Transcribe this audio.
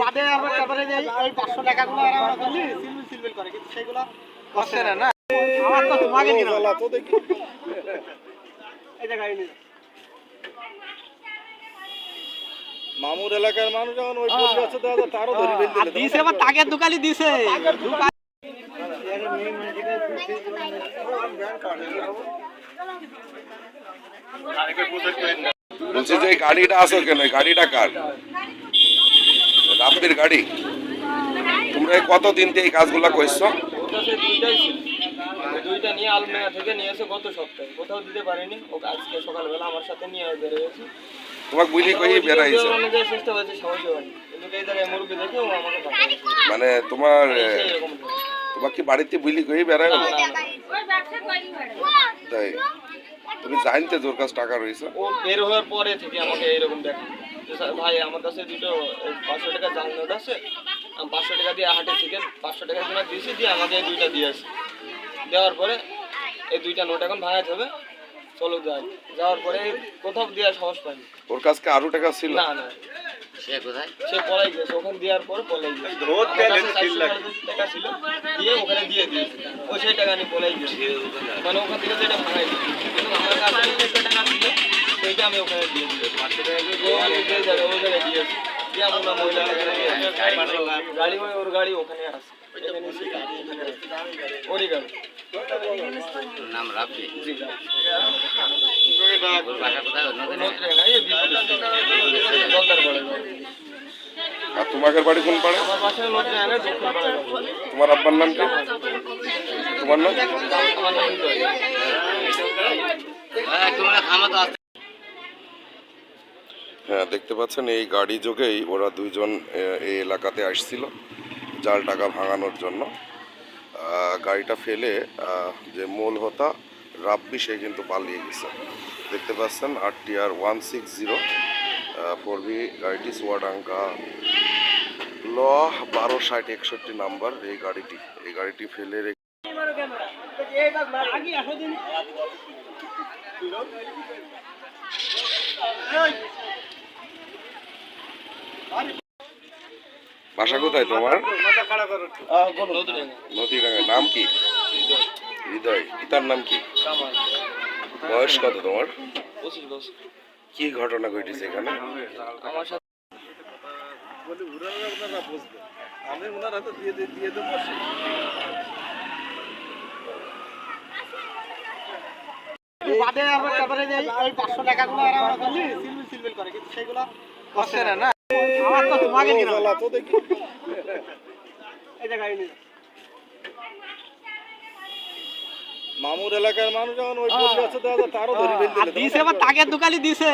বাদে আমরা তারপরে যে এই পাঁচশো টাকাগুলো আর আমরা করলি সিলবিল সিলবিল করে কিন্তু সেগুলো করছে না না? আমার তো তোমাকে দিলাম এই জায়গায় নিয়ে মামুর এলাকার মানুষ যখন ওই দেওয়া যায় তারও ধরে ফেলতে আর দিছে আবার তাকের দোকানই দিছে। দোকান বলছি যে গাড়িটা আসো কেন? গাড়িটা কার? রাব্বির গাড়ি? তোমরা এই কতদিন থেকে এই কাজগুলা করছ? দুইটা নিয়ে আলমেয়া থেকে নিয়ে এসে গত সপ্তাহে। কোথাও দিতে পারিনি। ও আজকে সকালবেলা আমার সাথে নিয়ে বেরিয়েছে। তোমাকে বুঝলি কই বেড়াইছে? অনুযায়ী চেষ্টা হয়েছে সমস্যা হয়নি। কিন্তু এই জায়গায় মুরগি দেখে ও আমাকে মানে তোমার এ, এরকম তোমার কি বাড়িতে বুঝলি কই হলো তাই? তুমি জানতে তোর কাছে টাকা রয়েছে। ও বের হওয়ার পরে থেকে আমাকে এরকম দেখে। ভাই আমার কাছে দুটো পাঁচশো টাকা জাল নোট আছে আমি পাঁচশো টাকা দিয়ে হাটে থেকে পাঁচশো টাকা জন্য দিয়েছি দিয়ে আমাকে এই দুইটা দিয়েছে দেওয়ার পরে এই দুইটা নোট এখন ভাঙাতে হবে চলো যাই। যাওয়ার পরে কোথাও দেওয়ার সাহস পাইনি। ওর কাছে আরও টাকা ছিল? না না। সে কোথায়? সে পলাই গেছে ওখানে দেওয়ার পরে পলাই গেছে টাকা ছিল দিয়ে ওখানে দিয়ে দিয়েছে। ও সেই টাকা নিয়ে পলাই গেছে মানে ওখান থেকে যেটা ভাঙাই দিয়েছে। আমার কাছে আমি ওখানে দিয়ে দিয়েছি। পাঁচশো টাকা আমি যে জায়গায় ওই জায়গায় দিয়েছি। দিয়ে আমরা মহিলা গাড়ি ওই ওর গাড়ি ওখানে আছে। এখানে এসে গাড়ি এখানে আছে। ওরই গাড়ি। নাম রাব্বি? জি ওর বাসা কোথায়? ওর নদী নদী রেখা, এই বিপুল জলদার পড়ে আর তোমাদের বাড়ি কোন পাড়ে? তোমার আব্বার নাম কি? তোমার নাম? আমার নাম তোমরা থামো তো হ্যাঁ দেখতে পাচ্ছেন, এই গাড়ি যোগেই ওরা দুইজন এই এলাকাতে আসছিল জাল টাকা ভাঙানোর জন্য। গাড়িটা ফেলে যে মূল হতা, রাব্বি, সে কিন্তু পালিয়ে গেছে। দেখতে পাচ্ছেন R T R one six zero four V গাড়িটি সোয়াডাঙ্কা ল বারো ষাট একষট্টি নাম্বার, এই গাড়িটি এই গাড়িটি ফেলে রেখে বাসা কোথায় তোমার? নদী নদীডাঙ্গা নাম কি? হৃদয়। পিতার নাম কি? বয়স কত তোমার? কি ঘটনা ঘটেছে এখানে? আমার সাথে বলি উনারা আপনারা বুঝবে আমি ওনার হাতে দিয়ে দিয়ে দিয়ে দেবো বাদে আমরা তারপরে এই পাঁচশো টাকাগুলো আর আমরা করলি সিলবিল সিলবিল করে কিন্তু সেগুলো করছে না? তো তোমাকে তো দেখি। মামুর এলাকার মানুষ যখন ওই পরিবেশে দেওয়া তারও ধরে ফেলতে আর দিছে আবার তাকে দিছে।